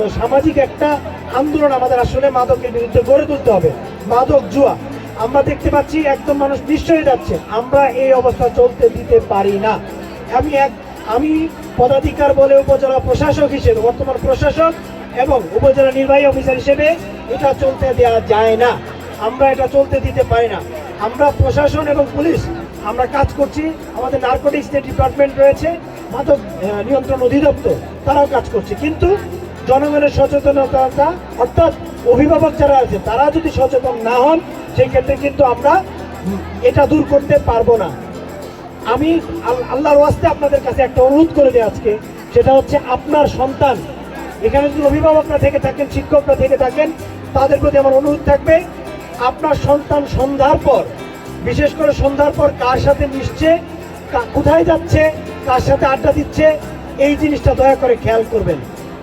তো সামাজিক একটা আন্দোলন আমাদের আসলে মাদকের বিরুদ্ধে গড়ে তুলতে হবে। মাদক জুয়া। আমরা দেখতে পাচ্ছি একদম মানুষ হয়ে যাচ্ছে। আমরা এই অবস্থা চলতে দিতে পারি না। আমি এক, আমি পদাধিকার বলে উপজেলা প্রশাসক হিসেবে, বর্তমান প্রশাসক এবং উপজেলা নির্বাহী অফিসার হিসেবে এটা চলতে দেওয়া যায় না। আমরা এটা চলতে দিতে পারি না। আমরা প্রশাসন এবং পুলিশ, আমরা কাজ করছি। আমাদের নার্কোটিক্স ডিপার্টমেন্ট রয়েছে, মাদক নিয়ন্ত্রণ অধিদপ্তর, তারাও কাজ করছে। কিন্তু জনগণের সচেতনতা অর্থাৎ অভিভাবক যারা আছে, তারা যদি সচেতন না হন সেই ক্ষেত্রে কিন্তু আমরা এটা দূর করতে পারব না। আমি আল- আল্লাহর ওয়াস্তে আপনাদের কাছে একটা অনুরোধ করে দিই আজকে, সেটা হচ্ছে আপনার সন্তান, এখানে যদি অভিভাবকরা থেকে থাকেন, শিক্ষকরা থেকে থাকেন, তাদের প্রতি আমার অনুরোধ থাকবে, আপনার সন্তান সন্ধ্যার পর, বিশেষ করে সন্ধ্যার পর কার সাথে মিশছে কোথায় যাচ্ছে, কার সাথে আড্ডা দিচ্ছে, এই জিনিসটা দয়া করে খেয়াল করবেন।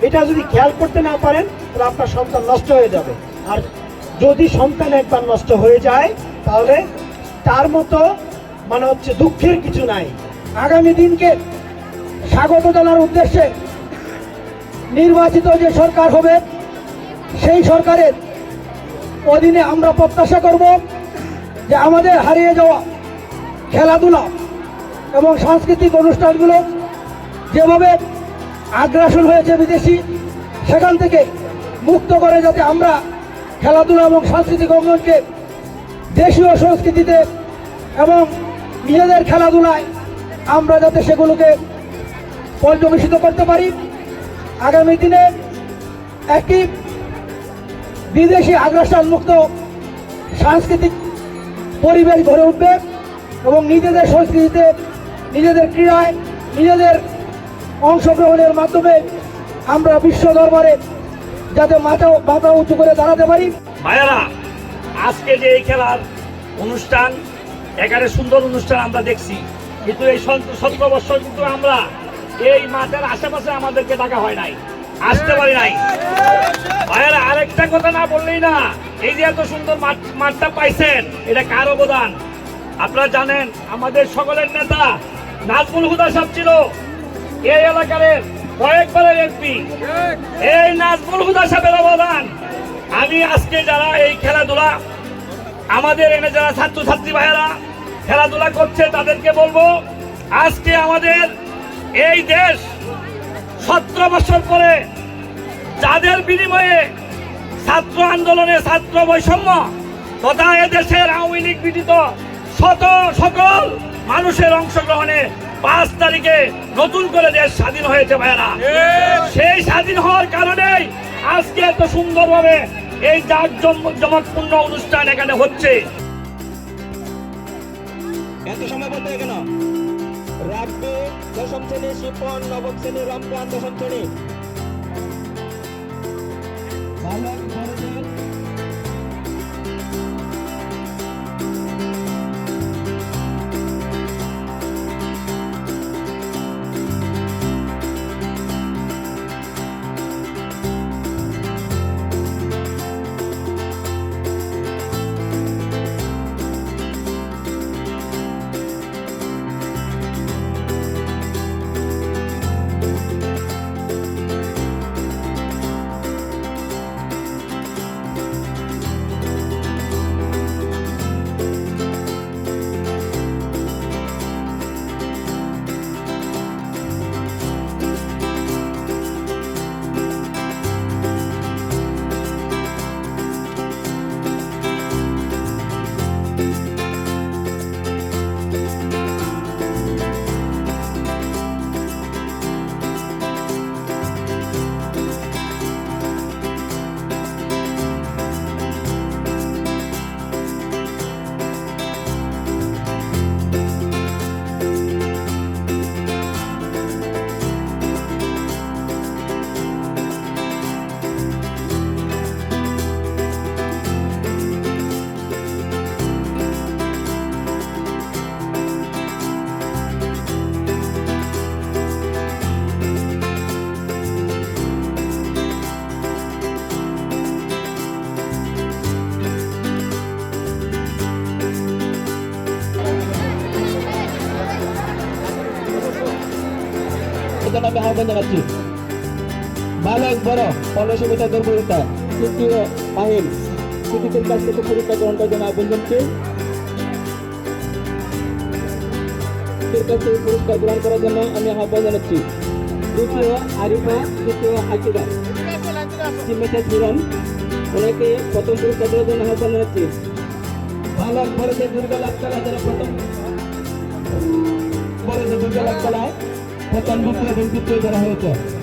এটা যদি খেয়াল করতে না পারেন, তাহলে আপনার সন্তান নষ্ট হয়ে যাবে। আর যদি সন্তান একবার নষ্ট হয়ে যায়, তাহলে তার মতো মানে হচ্ছে দুঃখের কিছু নাই। আগামী দিনকে স্বাগত জানার উদ্দেশ্যে নির্বাচিত যে সরকার হবে, সেই সরকারের অধীনে আমরা প্রত্যাশা করব যে আমাদের হারিয়ে যাওয়া খেলাধুলা এবং সাংস্কৃতিক অনুষ্ঠানগুলো যেভাবে আগ্রাসন হয়েছে বিদেশি, সেখান থেকে মুক্ত করে যাতে আমরা খেলাধুলা এবং সাংস্কৃতিক অঙ্গনকে দেশীয় সংস্কৃতিতে এবং নিজেদের খেলাধুলায় আমরা যাতে সেগুলোকে পর্যবেসিত করতে পারি। আগামী দিনে একটি বিদেশি আগ্রাসন মুক্ত সাংস্কৃতিক পরিবেশ গড়ে উঠবে এবং নিজেদের সংস্কৃতিতে, নিজেদের ক্রীড়ায়, নিজেদের অংশগ্রহণের মাধ্যমে আমরা বিশ্ব দরবারে যাতে মাথা মাথা উঁচু করে দাঁড়াতে পারি। ভাইয়ারা আজকে যে এই খেলার অনুষ্ঠান এখানে সুন্দর অনুষ্ঠান আমরা দেখছি। কিন্তু এই সতেরো বছর কিন্তু আমরা এই মাঠের আশেপাশে আমাদেরকে ডাকা হয় নাই, আসতে পারি নাই। ভাইয়ারা আরেকটা কথা না বললেই না, এই যে এত সুন্দর মাঠ, মাঠটা পাইছেন, এটা কার অবদান? আপনারা জানেন, আমাদের সকলের নেতা নাজমুল হুদা সাহেব ছিল। এই এলাকার কয়েকবারের এমপি এই নাজমুল হুদা সাহেবের অবদান। আমি আজকে যারা এই খেলাধুলা আমাদের এনে যারা ছাত্রছাত্রী ভাইয়েরা খেলাধুলা করছে, তাদেরকে বলব, আজকে আমাদের এই দেশ সতেরো বছর পরে যাদের বিনিময়ে ছাত্র আন্দোলনে ছাত্র বৈষম্য তথা এদেশের আওয়ামী লীগ বিজিত শত সকল মানুষের অংশগ্রহণে পাঁচ তারিখে নতুন করে দেশ স্বাধীন হয়েছে ভাইয়েরা। সেই স্বাধীন হওয়ার কারণেই আজকে এত সুন্দরভাবে এই জাক জমকপূর্ণ অনুষ্ঠান এখানে হচ্ছে। এত সময় বলতে কেন? রাখবে দশম শ্রেণি শিপন নবম শ্রেণি রমজান দশম শ্রেণি। এজন্য আমি আহ্বান জানাচ্ছি বালক বড় পনেরোশো মিটার দৌড় প্রতিযোগিতা তৃতীয় আহিম শিক্ষকের কাছ থেকে পুরস্কার গ্রহণ করার জন্য করছি শিক্ষকের কাছ পুরস্কার গ্রহণ করার জন্য আমি আহ্বান জানাচ্ছি দ্বিতীয় আরিফা, তৃতীয় হাকিদা। চিমেটা ছিলেন ওনাকে প্রথম পুরস্কার দেওয়ার জন্য আহ্বান জানাচ্ছি বালক বড়তে দুর্গা লাভ করা প্রথম বড়তে দুর্গা লাভ করা। প্রথম দ্বিতীয় এবং তৃতীয় করা হয়েছে।